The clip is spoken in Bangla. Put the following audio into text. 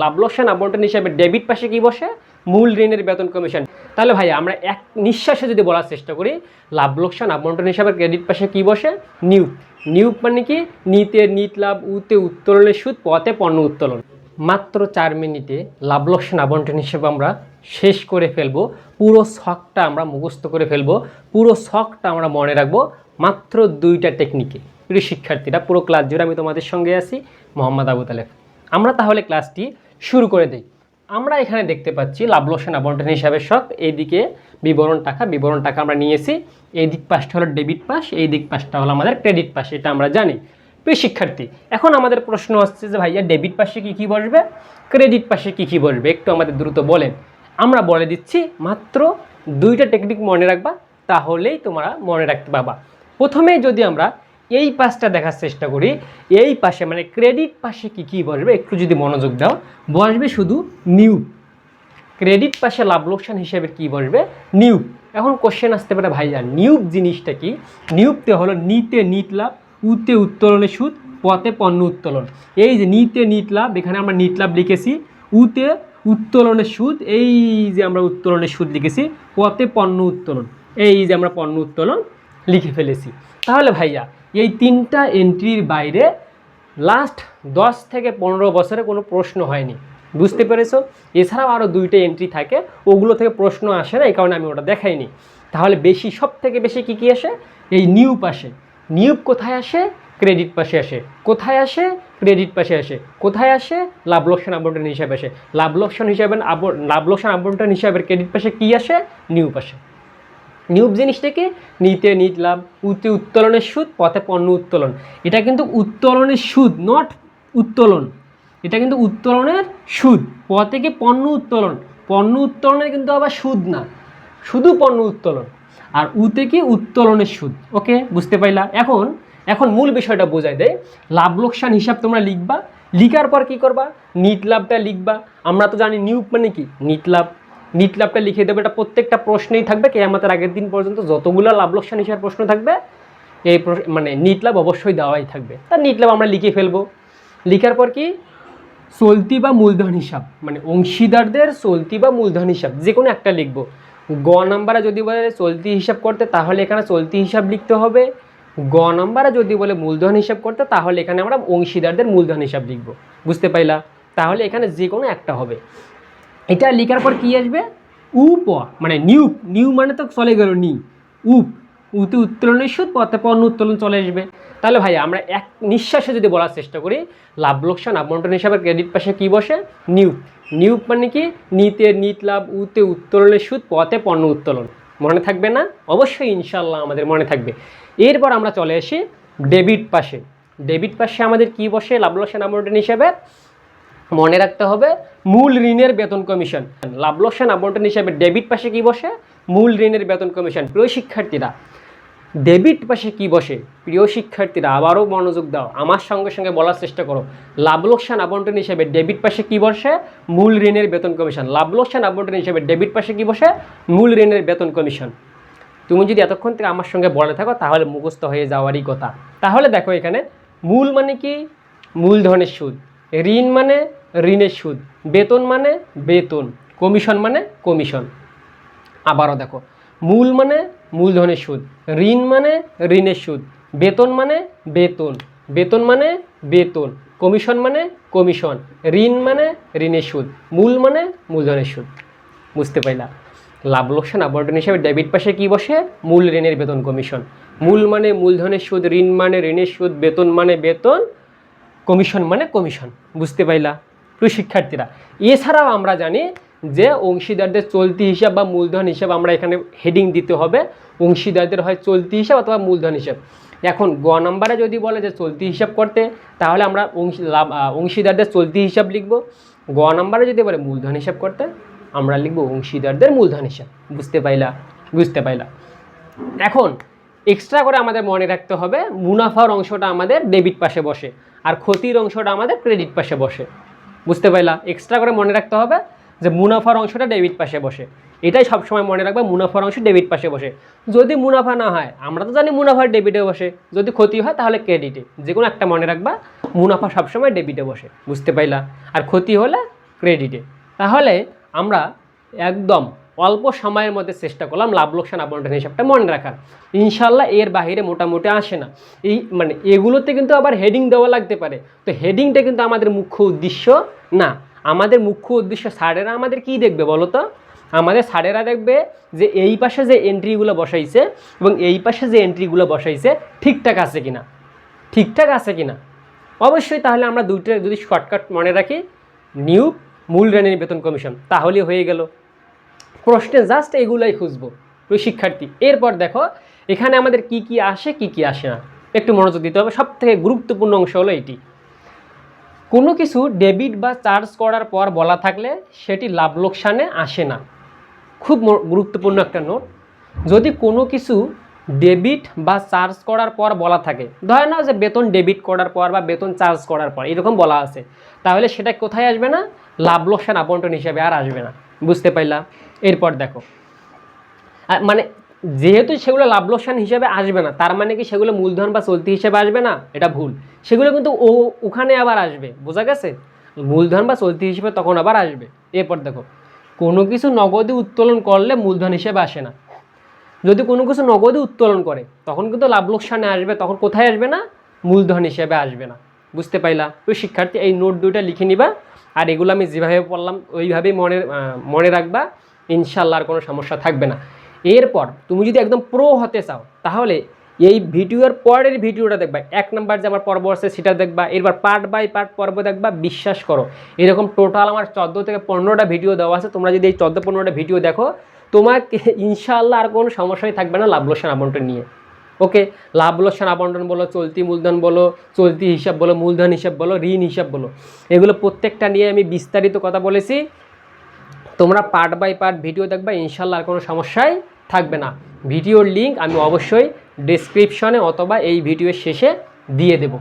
লাভ লোকসান আবন্টন হিসাবে ডেবিট পাশে কি বসে? মূল ঋণের বেতন কমিশন। তাহলে ভাই আমরা এক নিঃশ্বাসে যদি বলার চেষ্টা করি, লাভ লোকসান আবন্টন হিসাবে ক্রেডিট পাশে কি বসে? নিউপ নিউপ মানে কি? নিতে নিট লাভ, উতে উত্তোলনের সুদ, পথে পণ্য উত্তোলন। মাত্র চার মিনিটে লাভ লোকসান আবন্টন হিসেবে আমরা শেষ করে ফেলব। পুরো শখটা আমরা মুখস্থ করে ফেলব। পুরো শখটা আমরা মনে রাখব মাত্র দুইটা টেকনিকে প্রিয় শিক্ষার্থীরা, পুরো ক্লাস জুড়ে আমি তোমাদের সঙ্গে আছি, মোহাম্মদ আবু তালেব। আমরা তাহলে ক্লাসটি শুরু করে দিই। আমরা এখানে দেখতে পাচ্ছি লাভ লোকসান আবন্টন হিসাবে শখ। এইদিকে বিবরণ টাকা বিবরণ টাকা আমরা নিয়েছি। এই দিক পাশটা হলো ডেবিট পাস এই দিক পাশটা হলো আমাদের ক্রেডিট পাস, এটা আমরা জানি। প্রিয় শিক্ষার্থী, এখন আমাদের প্রশ্ন হচ্ছে যে ভাইয়া ডেবিট পাশে কী কী বসবে, ক্রেডিট পাশে কী কী বসবে, একটু আমাদের দ্রুত বলেন। আমরা বলে দিচ্ছি মাত্র দুইটা টেকনিক মনে রাখবা, তাহলেই তোমরা মনে রাখতে পারবা। প্রথমে যদি আমরা এই পাশটা দেখার চেষ্টা করি। এই পাশে মানে ক্রেডিট পাশে কী কী বসবে একটু যদি মনোযোগ দাও। বসবে শুধু নিউ ক্রেডিট পাশে লাভ লোকসান হিসেবে কি বসবে নিউ এখন কোশ্চেন আসতে পারে ভাইয়া নিউব জিনিসটা কি? নিউবতে হলো নিতে নিট লাভ, উতে উত্তোলনে সুদ, পথে পণ্য উত্তোলন। এই যে নিতে নিট লাভ, এখানে আমরা নিট লাভ লিখেছি, উতে উত্তোলনের সুদ, এই যে আমরা উত্তোলনের সুদ লিখেছি, পথে পণ্য উত্তোলন। এই যে আমরা পণ্য উত্তোলন লিখে ফেলেছি। তাহলে ভাইয়া, এই তিনটা এন্ট্রির বাইরে লাস্ট দশ থেকে পনেরো বছরে কোনো প্রশ্ন হয়নি। বুঝতে পেরেছ? এছাড়াও আরও দুইটা এন্ট্রি থাকে, ওগুলো থেকে প্রশ্ন আসে না, এই কারণে আমি ওটা দেখাইনি। তাহলে বেশি সব থেকে বেশি কী কী আসে? এই নিউ পাশে। নিউব কোথায় আসে? ক্রেডিট পাশে আসে। কোথায় আসে? ক্রেডিট পাশে আসে। কোথায় আসে? লাভ লোকসান আবন্টন হিসাবে আসে। লাভ লোকসান হিসাবে লাভ লোকসান আবন্টন হিসাবে ক্রেডিট পাশে কী আসে? নিউ পাশে। নিউব জিনিসটাকে নিতে নিট লাভ উতে উত্তোলনের সুদ, পথে পণ্য উত্তোলন। এটা কিন্তু উত্তোলনের সুদ নট উত্তোলন। এটা কিন্তু উত্তোলনের সুদ, পথে কি পণ্য উত্তোলন। পণ্য উত্তোলনের কিন্তু আবার সুদ না, শুধু পণ্য উত্তোলন। আর উতে কি? উত্তোলনের সুদ। ওকে বুঝতে পাইলা? এখন এখন মূল বিষয়টা বোঝাই দেয় লাভ লোকসান হিসাব তোমরা লিখবা। লিখার পর কি করবা? নিট লাভটা লিখবা। আমরা তো জানি নিউব মানে কি? নিট লাভ। নিট লাভটা লিখে দেবে, এটা প্রত্যেকটা প্রশ্নেই থাকবে, কেয়ামতের আগের দিন পর্যন্ত যতগুলো লাভ লোকসান হিসাব প্রশ্ন থাকবে, এই মানে নিট লাভ অবশ্যই দেওয়াই থাকবে। তার নিট লাভ আমরা লিখে ফেলব। লিখার পর কি? চলতি বা মূলধন হিসাব মানে অংশীদারদের চলতি বা মূলধন হিসাব, যে কোনো একটা লিখব। গ নাম্বারে যদি বলে চলতি হিসাব করতে, তাহলে এখানে চলতি হিসাব লিখতে হবে। গ নাম্বারে যদি বলে মূলধন হিসাব করতে, তাহলে এখানে আমরা অংশীদারদের মূলধন হিসাব লিখব। বুঝতে পাইলা? তাহলে এখানে যে কোনো একটা হবে। এটা লেখার পর কি আসবে? উপ মানে নিউ নিউ মানে তো চলে গেল নি। উপ উতে উত্তোলনের সুদ পথে পণ্য উত্তোলন চলে আসবে। তাহলে ভাই, আমরা এক নিঃশ্বাসে যদি বলার চেষ্টা করি, লাভ, লোকসান, আবন্টন হিসাবে ক্রেডিট পাশে কি বসে? নিউ। নিউ মানে কি? নিতে নিট লাভ উতে উত্তোলনের সুদ পথে পণ্য উত্তোলন। মনে থাকবে না? অবশ্যই ইনশাল্লাহ আমাদের মনে থাকবে। এরপর আমরা চলে আসি ডেবিট পাশে ডেবিট পাশে আমাদের কি বসে? লাভ, লোকসান, আবন্টন হিসাবে মনে রাখতে হবে, মূল ঋণের বেতন কমিশন। লাভ লোকসান আবন্টন হিসাবে ডেবিট পাশে কি বসে? মূল ঋণের বেতন কমিশন, প্রিয় শিক্ষার্থীরা। ডেবিট পাশে কি বসে? প্রিয় শিক্ষার্থীরা, আবারও মনোযোগ দাও, আমার সঙ্গে সঙ্গে বলার চেষ্টা করো। লাভ লোকসান আবন্টন হিসেবে ডেবিট পাশে কি বসে? মূল ঋণের বেতন কমিশন। লাভ লোকসান আবন্টন হিসেবে ডেবিট পাশে কি বসে? মূল ঋণের বেতন কমিশন। তুমি যদি এতক্ষণ থেকে আমার সঙ্গে বলে থাকো, তাহলে মুখস্থ হয়ে যাওয়ারই কথা। তাহলে দেখো এখানে, মূল মানে কি? মূলধনের সুদ। ঋণ মানে ঋণের সুদ। বেতন মানে বেতন, কমিশন মানে কমিশন। আবারও দেখো, মূল মানে মূলধনের সুদ, ঋণ মানে ঋণের সুদ, বেতন মানে বেতন বেতন মানে বেতন, কমিশন মানে কমিশন, ঋণ মানে ঋণের সুদ, মূল মানে মূলধনের সুদ। বুঝতে পাইলা? লাভ লোকসান আবর্তন হিসেবে ডেবিট পাশে কি বসে? মূল ঋণের বেতন কমিশন। মূল মানে মূলধনের সুদ, ঋণ মানে ঋণের সুদ, বেতন মানে বেতন, কমিশন মানে কমিশন। বুঝতে পাইলা? প্রিয় শিক্ষার্থীরা এছাড়াও আমরা জানি যে অংশীদারদের চলতি হিসাব বা মূলধন হিসাব আমরা এখানে হেডিং দিতে হবে। অংশীদারদের হয় চলতি হিসাব অথবা মূলধন হিসাব। এখন গ নাম্বারে যদি বলে যে চলতি হিসাব করতে, তাহলে আমরা অংশীদারদের চলতি হিসাব লিখব। গ নাম্বারে যদি বলে মূলধন হিসাব করতে, আমরা লিখব অংশীদারদের মূলধন হিসাব। বুঝতে পাইলা বুঝতে পাইলা। এখন এক্সট্রা করে আমাদের মনে রাখতে হবে, মুনাফার অংশটা আমাদের ডেবিট পাশে বসে, আর ক্ষতির অংশটা আমাদের ক্রেডিট পাশে বসে। বুঝতে পারলা এক্সট্রা করে মনে রাখতে হবে যে মুনাফার অংশটা ডেবিট পাশে বসে। এটাই সবসময় মনে রাখবে, মুনাফার অংশ ডেবিট পাশে বসে। যদি মুনাফা না হয়, আমরা তো জানি মুনাফার ডেবিটে বসে। যদি ক্ষতি হয়, তাহলে ক্রেডিটে যে কোনো একটা মনে রাখবা, মুনাফা সবসময় ডেবিটে বসে। বুঝতে পাইলা? আর ক্ষতি হলে ক্রেডিটে তাহলে আমরা একদম অল্প সময়ের মধ্যে চেষ্টা করলাম লাভ লোকসান আবন্টন হিসাবটা মনে রাখার। ইনশাল্লাহ এর বাইরে মোটামুটি আসে না। এই মানে এগুলোতে কিন্তু আবার হেডিং দেওয়া লাগতে পারে। তো হেডিংটা কিন্তু আমাদের মুখ্য উদ্দেশ্য না। আমাদের মুখ্য উদ্দেশ্য স্যারেরা আমাদের কি দেখবে বলো তো? আমাদের স্যারেরা দেখবে যে এই পাশে যে এন্ট্রিগুলো বসাইছে এবং এই পাশে যে এন্ট্রিগুলো বসাইছে ঠিকঠাক আছে কিনা? ঠিকঠাক আছে কিনা? অবশ্যই তাহলে আমরা দুইটা যদি শর্টকাট মনে রাখি নিউ মূল রেনের বেতন কমিশন তাহলে হয়ে গেল। প্রশ্নে জাস্ট এগুলাই খুঁজবো, ওই শিক্ষার্থী। এরপর দেখো, এখানে আমাদের কি কি আসে, কি কি আসে না। একটু মনোযোগ দিতে হবে। সব থেকে গুরুত্বপূর্ণ অংশ হলো এটি। কোনো কিছু ডেবিট বা চার্জ করার পর বলা থাকলে সেটি লাভ লোকসানে আসে না। খুব গুরুত্বপূর্ণ একটা নোট। যদি কোনো কিছু ডেবিট বা চার্জ করার পর বলা থাকে, ধরে না যে বেতন ডেবিট করার পর বা বেতন চার্জ করার পর, এরকম বলা আছে, তাহলে সেটা কোথায় আসবে না? লাভ লোকসান আবন্টন হিসেবে আর আসবে না। বুঝতে পারলাম এরপর দেখো। মানে যেহেতু সেগুলো লাভ লোকসান হিসেবে আসবে না, তার মানে কি সেগুলো মূলধন বা চলতি হিসেবে আসবে না? এটা ভুল। সেগুলো কিন্তু ও ওখানে আবার আসবে, বোঝা গেছে? মূলধন বা চলতি হিসেবে তখন আবার আসবে। এরপর দেখো, কোনো কিছু নগদে উত্তোলন করলে মূলধন হিসেবে আসে না। যদি কোনো কিছু নগদে উত্তোলন করে, তখন কিন্তু লাভ লোকসানে আসবে, তখন কোথায় আসবে না? মূলধন হিসেবে আসবে না। বুঝতে পাইলা? তো শিক্ষার্থী, এই নোট দুইটা লিখে নিবা, আর এগুলো আমি যেভাবে পড়লাম, ওইভাবেই মনে মনে রাখবা। ইনশাল্লাহ আর কোনো সমস্যা থাকবে না। এরপর তুমি যদি একদম প্রো হতে চাও, তাহলে এই ভিডিওর পরের ভিডিওটা দেখবা। এক নাম্বার যে আমার পর্ব আছে সেটা দেখবা। এরপর পার্ট বাই পার্ট পর্ব দেখবা। বিশ্বাস করো, এরকম টোটাল আমার চোদ্দ থেকে পনেরোটা ভিডিও দেওয়া আছে। তোমরা যদি এই চোদ্দ পনেরোটা ভিডিও দেখো, তোমাকে ইনশাল্লাহ আর কোনো সমস্যাই থাকবে না লাভ লোকসান আবন্টন নিয়ে। ওকে? লাভ লোকসান আবন্টন বলো, চলতি মূলধন বলো, চলতি হিসাব বলো, মূলধন হিসাব বলো, ঋণ হিসাব বলো। এগুলো প্রত্যেকটা নিয়ে আমি বিস্তারিত কথা বলেছি। তোমরা পার্ট বাই পার্ট ভিডিও দেখবে, ইনশাল্লাহ আর কোনো সমস্যাই থাকবে না। ভিডিওর লিঙ্ক আমি অবশ্যই ডিসক্রিপশনে অথবা এই ভিডিওর শেষে দিয়ে দেবো।